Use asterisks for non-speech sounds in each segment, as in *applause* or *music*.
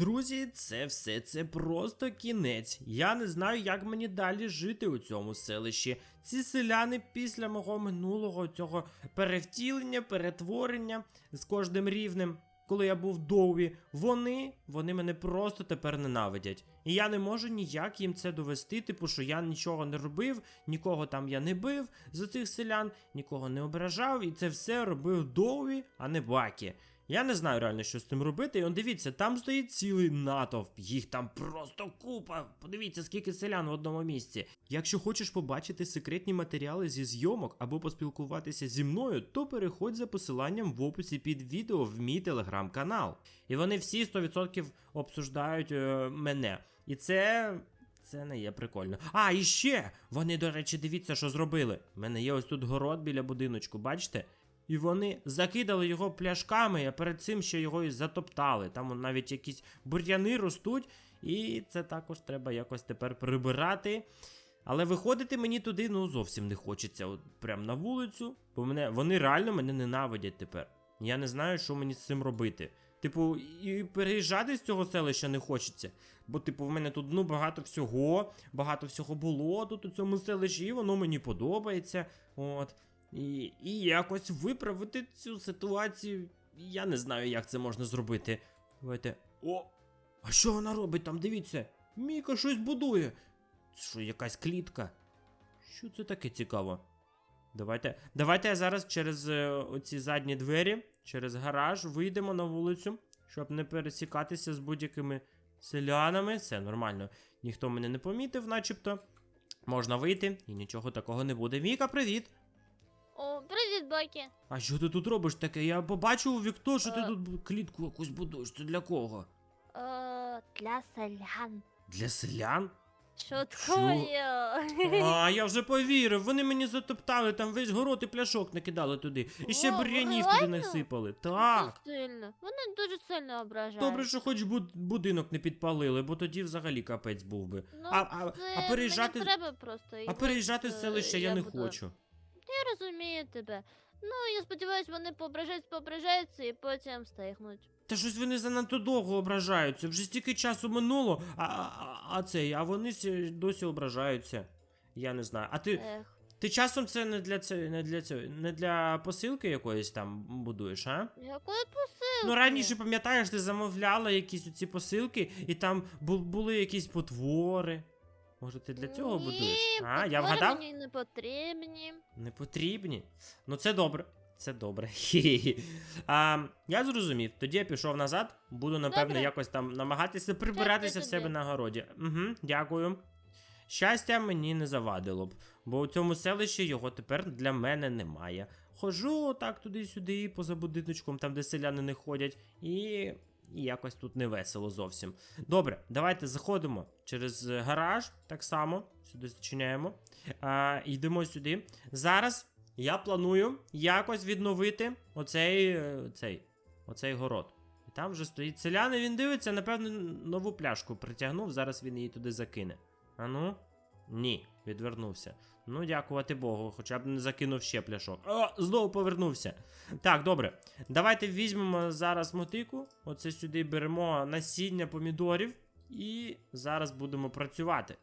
Друзі, це все це просто кінець. Я не знаю, як мені далі жити у цьому селищі. Ці селяни після мого минулого цього перевтілення, перетворення з кожним рівнем, коли я був довгі, вони, вони мене просто тепер ненавидять. І я не можу ніяк їм це довести, типу, що я нічого не робив, нікого там я не бив з цих селян, нікого не ображав, і це все робив довгі, а не баки. Я не знаю реально, що з цим робити. І он дивіться, там стоїть цілий натовп. Їх там просто купа. Подивіться, скільки селян в одному місці. Якщо хочеш побачити секретні матеріали зі зйомок або поспілкуватися зі мною, то переходь за посиланням в описі під відео в мій телеграм-канал. І вони всі 100% обсуждають е, мене. І це. Це не є прикольно. А, і ще! Вони, до речі, дивіться, що зробили. У мене є ось тут город біля будиночку, бачите? І вони закидали його пляшками, а перед цим ще його і затоптали. Там навіть якісь бур'яни ростуть, і це також треба якось тепер прибирати. Але виходити мені туди ну зовсім не хочеться. От прям на вулицю, бо мене вони реально мене ненавидять тепер. Я не знаю, що мені з цим робити. Типу, і переїжджати з цього селища не хочеться. Бо, типу, в мене тут ну багато всього, багато всього було тут у цьому селищі, і воно мені подобається. От. І, і якось виправити цю ситуацію. Я не знаю, як це можна зробити. Давайте. О! А що вона робить там? Дивіться! Міка щось будує. Це що, якась клітка? Що це таке цікаво? Давайте. Давайте я зараз через е, оці задні двері, через гараж вийдемо на вулицю, щоб не пересікатися з будь-якими селянами. Все нормально. Ніхто мене не помітив, начебто. Можна вийти і нічого такого не буде. Міка, привіт! О, Бакі. А що ти тут робиш таке? Я побачив у вікно, що ти Е. тут клітку якусь будуєш. Це для кого? Е, для селян. Для селян? Що таке? А, я вже повірив. Вони мені затоптали, там весь город і пляшок накидали туди. І ще О, бур'янів туди реально? насипали. Це Так. сильно. Вони дуже сильно ображають. Добре, що хоч буд- будинок не підпалили, бо тоді взагалі капець був би. Ну, а- а- це а переїжджати- Мені треба просто. А переїжджати з е, селища я не буду- хочу. Я розумію тебе. Ну, я сподіваюся, вони поображаються, поображаються і потім стихнуть. Та щось вони занадто довго ображаються. Вже стільки часу минуло, а, а, а цей, а вони сі- досі ображаються. Я не знаю. А ти, Ех. ти часом це не для це, не для цього, не для посилки якоїсь там будуєш, а? Якої посилки? Ну раніше пам'ятаєш, ти замовляла якісь оці посилки, і там бу- були якісь потвори. Може, ти для цього Ні, будуєш? А, я вгадав? мені не потрібні. Не потрібні. Ну це добре. Це добре. *laughs* А, я зрозумів. Тоді я пішов назад. Буду, напевно, Добре. якось там намагатися прибиратися в себе на городі. Угу, дякую. Щастя мені не завадило б, бо у цьому селищі його тепер для мене немає. Хожу так туди-сюди, поза будиночком, там, де селяни не ходять, і. І якось тут не весело зовсім. Добре, давайте заходимо через е, гараж, так само, сюди зачиняємо. А, йдемо сюди. Зараз я планую якось відновити оцей, е, цей, оцей город. І там вже стоїть селяни, він дивиться, напевно, нову пляшку притягнув, зараз він її туди закине. А ну? Ні, відвернувся. Ну, дякувати Богу, хоча б не закинув ще пляшок. О, знову повернувся. Так, добре. Давайте візьмемо зараз мотику. Оце сюди беремо насіння помідорів. І зараз будемо працювати.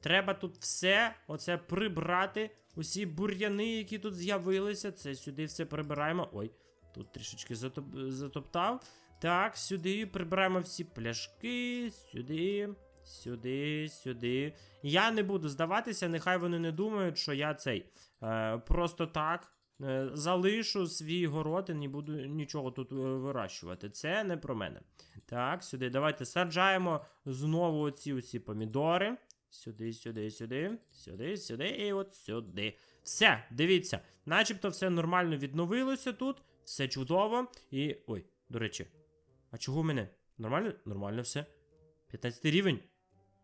Треба тут все оце прибрати. Усі бур'яни, які тут з'явилися. Це сюди все прибираємо. Ой, тут трішечки затоп... затоптав. Так, сюди прибираємо всі пляшки, сюди, сюди, сюди. Я не буду здаватися, нехай вони не думають, що я цей е, просто так е, залишу свій город і не буду нічого тут е, вирощувати. Це не про мене. Так, сюди. Давайте саджаємо знову оці усі помідори. Сюди, сюди, сюди, сюди, сюди і от сюди. Все, дивіться, начебто все нормально відновилося тут, все чудово. І. Ой, до речі, а чого в мене? Нормально? Нормально все. 15 рівень.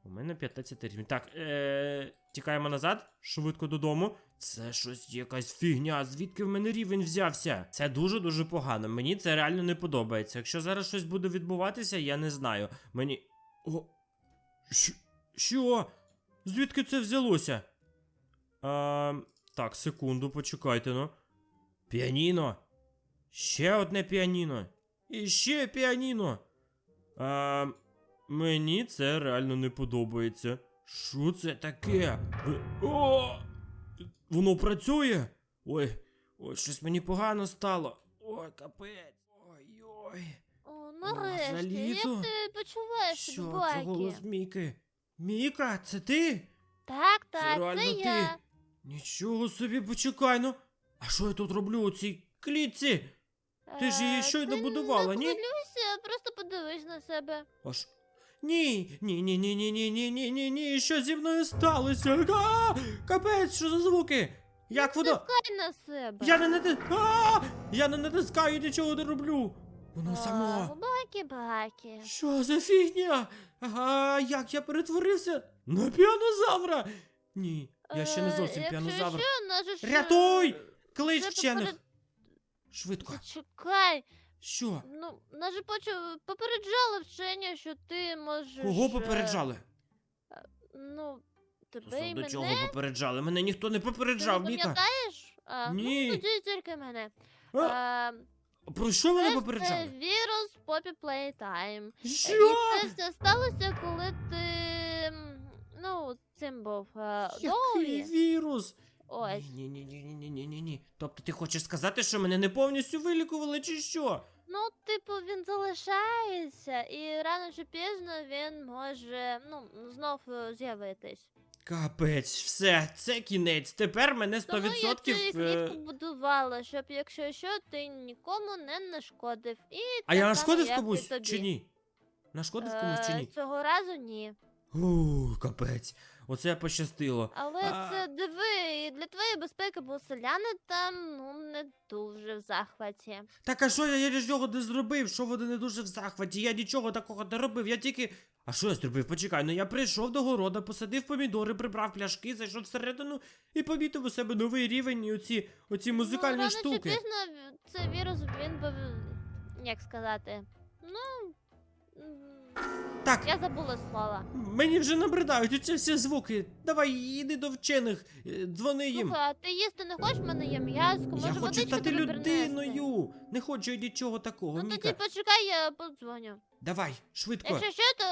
У мене 15 рівень. Так, е- тікаємо назад, швидко додому. Це щось якась фігня. Звідки в мене рівень взявся? Це дуже-дуже погано. Мені це реально не подобається. Якщо зараз щось буде відбуватися, я не знаю. Мені. О. Що? Що? Звідки це взялося? А, так, секунду, почекайте ну. Піаніно. Ще одне піаніно. І ще піаніно. А, Мені це реально не подобається. Що це таке? Е, О! Воно працює? Ой, ой, щось мені погано стало. Ой, капець. Ой-ой. О, нарешті. залізо? Як ти почуваєш Що це голос Міки? Міка, це ти? Так, Це так, реально це ти? я. Нічого собі, почекай ну. А що я тут роблю у цій клітці? Ти ж її Е, щойно будувала, не ні? хвилюйся, просто подивись на себе. Аж. Ні, ні, ні, ні, ні, ні, ні, ні, ні, ні, що зі мною сталося? А! Капець, що за звуки? Як воно? Тискай на себе. Я не натис... А! Я не натискаю, нічого не роблю. Воно само. Бакі. Що за фігня? А як я перетворився на піанозавра? Ні, я ще не Е, зовсім піанозавр. Рятуй! Клич вчених! Швидко. Зачекай. Що? Ну, наже почу- попереджали вчені, що ти можеш... Кого е, попереджали? Ну, тебе і Стосовно мене. чого попереджали? Мене ніхто не Ти не попереджав, Міка. пам'ятаєш? А, Ні. Ну, тоді тільки мене. А, А, про що мене це, це попереджали? вірус Poppy Playtime. І це все сталося, коли ти. м, Ну, цим був е, Який вірус? Ось. Ні, ні, ні, ні, ні, ні, ні, ні. Тобто ти хочеш сказати, що мене не повністю вилікували, чи що? Ну, типу, він залишається, і рано чи пізно він може ну, знов е, з'явитись. Капець, все, це кінець. Тепер мене 100% Тому я цю е, клітку будувала, щоб якщо що, ти нікому не нашкодив. І А так я само, нашкодив як і комусь тобі. чи ні? Нашкодив комусь чи Е, ні? Цього разу ні. Ух, капець. Оце пощастило. Але А- це диви, для твоєї безпеки, бо селяни там ну не дуже в захваті. Так а що я, я ж його не зробив? Що вони не дуже в захваті? Я нічого такого не робив, я тільки. А що я зробив? Почекай, ну я прийшов до города, посадив помідори, прибрав пляшки, зайшов всередину і помітив у себе новий рівень і оці, оці музикальні ну, штуки. чи пізно цей вірус він би як сказати. Ну Так, я забула слова. мені вже набридають оці всі звуки. Давай, іди до вчених, е, дзвони їм. Слухай, а ти їсти не хочеш? Мене є м'яско, Я може хочу водички стати тобі принести? людиною. Не хочу я нічого такого, Ну тоді почекай, я подзвоню. Давай, швидко. Якщо що, то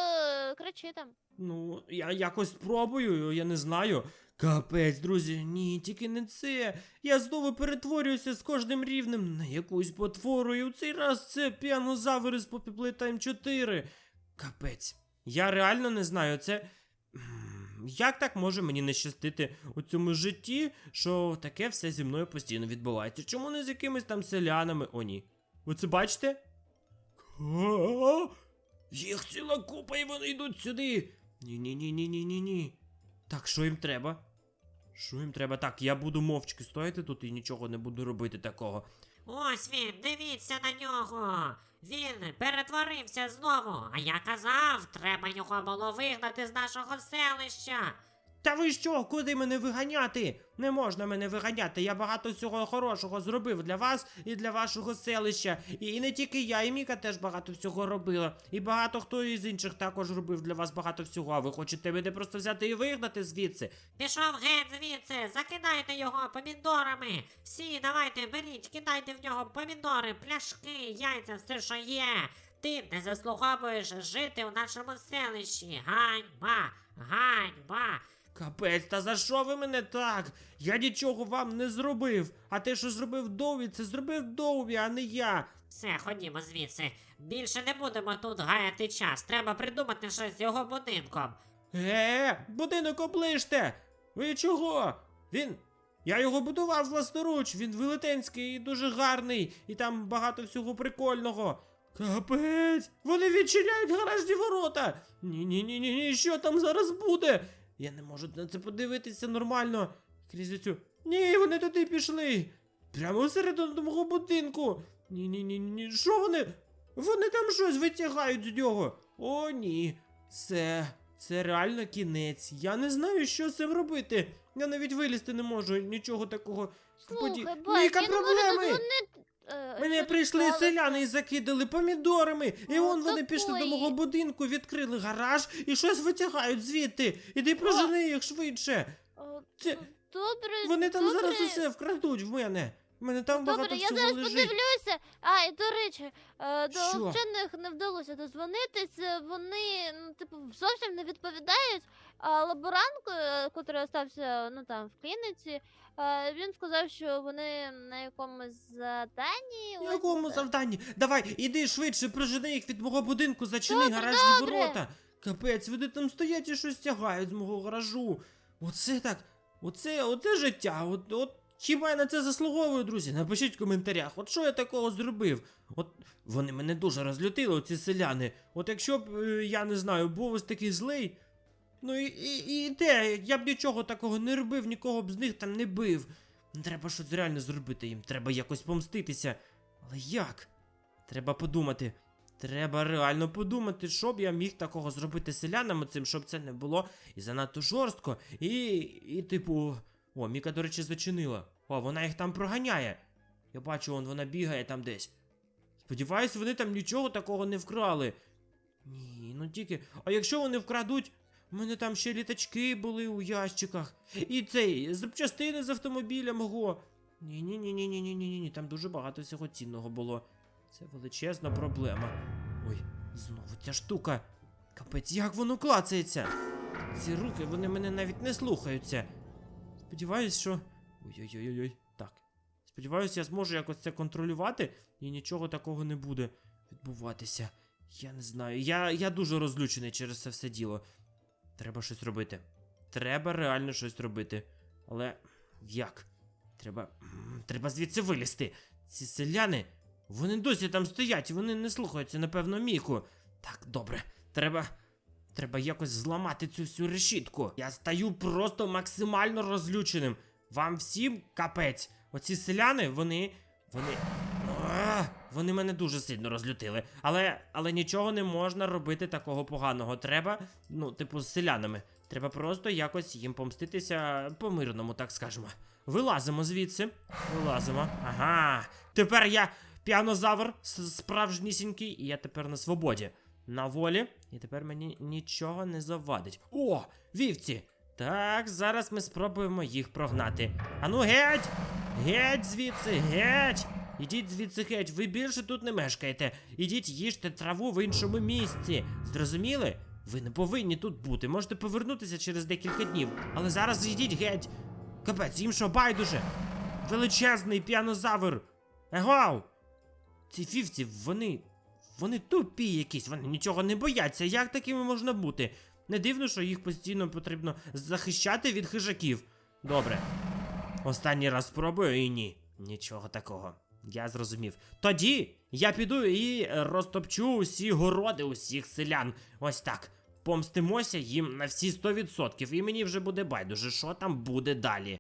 кричи там. Ну, я якось спробую, я не знаю. Капець, друзі, ні, тільки не це. Я знову перетворююся з кожним рівнем на якусь потвору, і у цей раз це піанозавр із Poppy Playtime 4. Капець. Я реально не знаю, це. Як так може мені не щастити у цьому житті, що таке все зі мною постійно відбувається? Чому не з якимись там селянами? О, ні. Ви це бачите? Їх ціла купа і вони йдуть сюди. Ні-ні-ні-ні-ні-ні-ні. Так, що їм треба? Що їм треба? Так, я буду мовчки стояти тут і нічого не буду робити такого. Ось він, дивіться на нього. Він перетворився знову. А я казав, треба його було вигнати з нашого селища. Та ви що, куди мене виганяти? Не можна мене виганяти. Я багато всього хорошого зробив для вас і для вашого селища. І, і не тільки я, і Міка теж багато всього робила. І багато хто із інших також робив для вас багато всього. А ви хочете мене просто взяти і вигнати звідси? Пішов геть звідси, закидайте його помідорами. Всі, давайте, беріть, кидайте в нього помідори, пляшки, яйця, все, що є. Ти не заслуговуєш жити у нашому селищі. Ганьба, ганьба. Капець, та за що ви мене так? Я нічого вам не зробив. А те, що зробив Дові, це зробив Дові, а не я. Все, ходімо звідси. Більше не будемо тут гаяти час. Треба придумати щось з його будинком. Е, будинок оближте! Ви чого? Він. Я його будував власноруч, він велетенський і дуже гарний, і там багато всього прикольного. Капець! Вони відчиняють гаражні ворота! Ні-ні-ні, ні, що там зараз буде? Я не можу на це подивитися нормально. Крізь цю. Ні, вони туди пішли. Прямо всередину мого будинку. Ні-ні-ні, ні. Що вони? Вони там щось витягають з нього. О, ні. Це. Це реально кінець. Я не знаю, що з цим робити. Я навіть вилізти не можу, нічого такого. Слухай, Поді- бать, Міка, я не можу проблеми! дозвонити. Е, Мене прийшли селяни і закидали помідорами. І он вон вони пішли до мого будинку, відкрили гараж і щось витягають звідти. Іди прожени їх швидше. Це- Добре, Вони там добре. зараз усе вкрадуть в мене. Мене там Добре, багато я всього зараз лежить. подивлюся. А, і до речі, е, до Що? вчених не вдалося дозвонитись. е, Вони ну, зовсім не відповідають. А лаборант, е, котрий остався ну там в клініці, е, він сказав, що вони на якомусь заданні. ось, Якому е, завданні? Давай, іди швидше, прожени їх від мого будинку, зачини Добре, гаражні добре. ворота. Капець, вони там стоять і щось тягають з мого гаражу. Оце так, оце, оце життя. От, от хіба я на це заслуговую, друзі? Напишіть в коментарях, от що я такого зробив? От вони мене дуже розлютили, оці селяни. От якщо б е, я не знаю, був ось такий злий. Ну і, і, і те, я б нічого такого не робив, нікого б з них там не бив. Ну, Треба щось реально зробити їм, треба якось помститися. Але як? Треба подумати. Треба реально подумати, що б я міг такого зробити селянам цим, щоб це не було і занадто жорстко. І, і типу. О, Міка, до речі, зачинила. О, вона їх там проганяє. Я бачу, вон вона бігає там десь. Сподіваюсь, вони там нічого такого не вкрали. Ні, ну тільки. А якщо вони вкрадуть, у мене там ще літачки були у ящиках. І цей запчастини з автомобіля мого. Ні, ні, ні, ні, ні, ні, ні, ні, там дуже багато всього цінного було. Це величезна проблема. Ой, знову ця штука. Капець, як воно клацається. Ці руки, вони мене навіть не слухаються. Сподіваюсь, що. Ой-ой-ой-ой. Так. Сподіваюсь, я зможу якось це контролювати, і нічого такого не буде відбуватися. Я не знаю. Я, я дуже розлючений через це все діло. Треба щось робити. Треба реально щось робити. Але як? Треба. Треба звідси вилізти. Ці селяни. Вони досі там стоять, вони не слухаються, напевно, міку. Так, добре. Треба. Треба якось зламати цю всю решітку. Я стаю просто максимально розлюченим. Вам всім капець. Оці селяни, вони. Вони. Вони мене дуже сильно розлютили. Але, але нічого не можна робити такого поганого. Треба, ну, типу, з селянами. Треба просто якось їм помститися по-мирному, так скажемо. Вилазимо звідси. Вилазимо. Ага. Тепер я піанозавр справжнісінький, і я тепер на свободі. На волі. І тепер мені нічого не завадить. О, вівці! Так, зараз ми спробуємо їх прогнати. Ану, геть! Геть звідси, геть! Ідіть звідси геть, ви більше тут не мешкаєте. Ідіть їжте траву в іншому місці. Зрозуміли? Ви не повинні тут бути. Можете повернутися через декілька днів. Але зараз йдіть геть. Капець, їм що байдуже. Величезний піанозавр. Егоу! Ці фівці, вони. Вони тупі якісь, вони нічого не бояться. Як такими можна бути? Не дивно, що їх постійно потрібно захищати від хижаків. Добре. Останній раз спробую і ні. Нічого такого. Я зрозумів. Тоді я піду і розтопчу усі городи усіх селян. Ось так. Помстимося їм на всі 100%, і мені вже буде байдуже, що там буде далі.